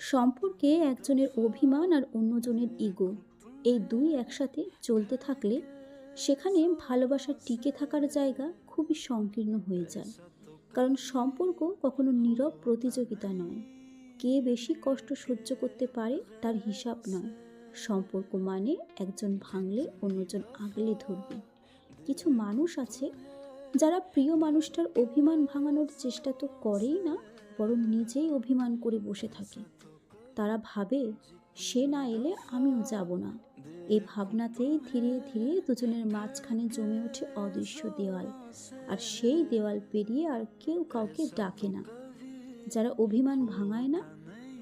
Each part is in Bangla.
সম্পর্কে একজনের অভিমান আর অন্যজনের ইগো এই দুই একসাথে চলতে থাকলে সেখানে ভালোবাসা টিকে থাকার জায়গা খুবই সংকীর্ণ হয়ে যায়। কারণ সম্পর্ক কখনো নীরব প্রতিযোগিতা নয়। কে বেশি কষ্ট সহ্য করতে পারে তার হিসাব নয়। সম্পর্ক মানে একজন ভাঙলে অন্যজন আগলে ধরবে। কিছু মানুষ আছে যারা প্রিয় মানুষটার অভিমান ভাঙানোর চেষ্টা তো করেই না, বরং নিজেই অভিমান করে বসে থাকে। তারা ভাবে, সে না এলে আমিও যাব না। এই ভাবনাতেই ধীরে ধীরে দুজনের মাঝখানে জমে ওঠে অদৃশ্য দেওয়াল। আর সেই দেওয়াল পেরিয়ে আর কেউ কাউকে ডাকে না। যারা অভিমান ভাঙায় না,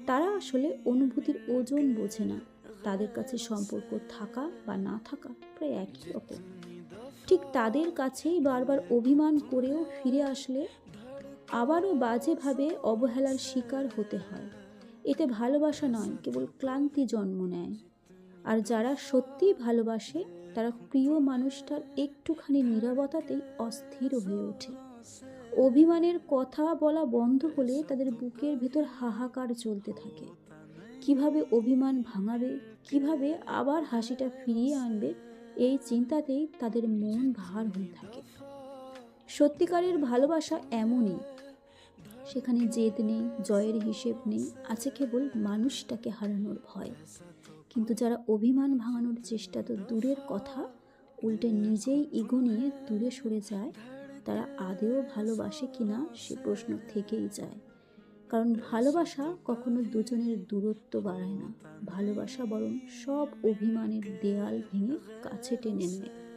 তারা আসলে অনুভূতির ওজন বোঝে না। তাদের কাছে সম্পর্ক থাকা বা না থাকা প্রায় একই রকম। ঠিক তাদের কাছেই বারবার অভিমান করেও ফিরে আসলে আবারও বাজেভাবে অবহেলার শিকার হতে হয়। এতে ভালোবাসা নয়, কেবল ক্লান্তি জন্ম নেয়। আর যারা সত্যিই ভালোবাসে, তারা প্রিয় মানুষটার একটুখানি নীরবতাতেই অস্থির হয়ে ওঠে। অভিমানের কথা বলা বন্ধ হলে তাদের বুকের ভেতর হাহাকার চলতে থাকে। কীভাবে অভিমান ভাঙাবে, কীভাবে আবার হাসিটা ফিরিয়ে আনবে, এই চিন্তাতেই তাদের মন ভার হয়ে থাকে। সত্যিকারের ভালোবাসা এমনই সেখানে জেদ নেই, জয়ের হিসেব নেই, আছে কেবল মানুষটাকে হারানোর ভয়। কিন্তু যারা অভিমান ভাঙানোর চেষ্টা তো দূরের কথা, উল্টে নিজেই ইগো নিয়ে দূরে সরে যায়, তারা আদেও ভালোবাসে কিনা সে প্রশ্ন থেকেই যায়। কারণ ভালোবাসা কখনো দুজনের দূরত্ব বাড়ায় না, ভালোবাসা বরং সব অভিমানের দেয়াল ভেঙে কাছে টেনে নেয়।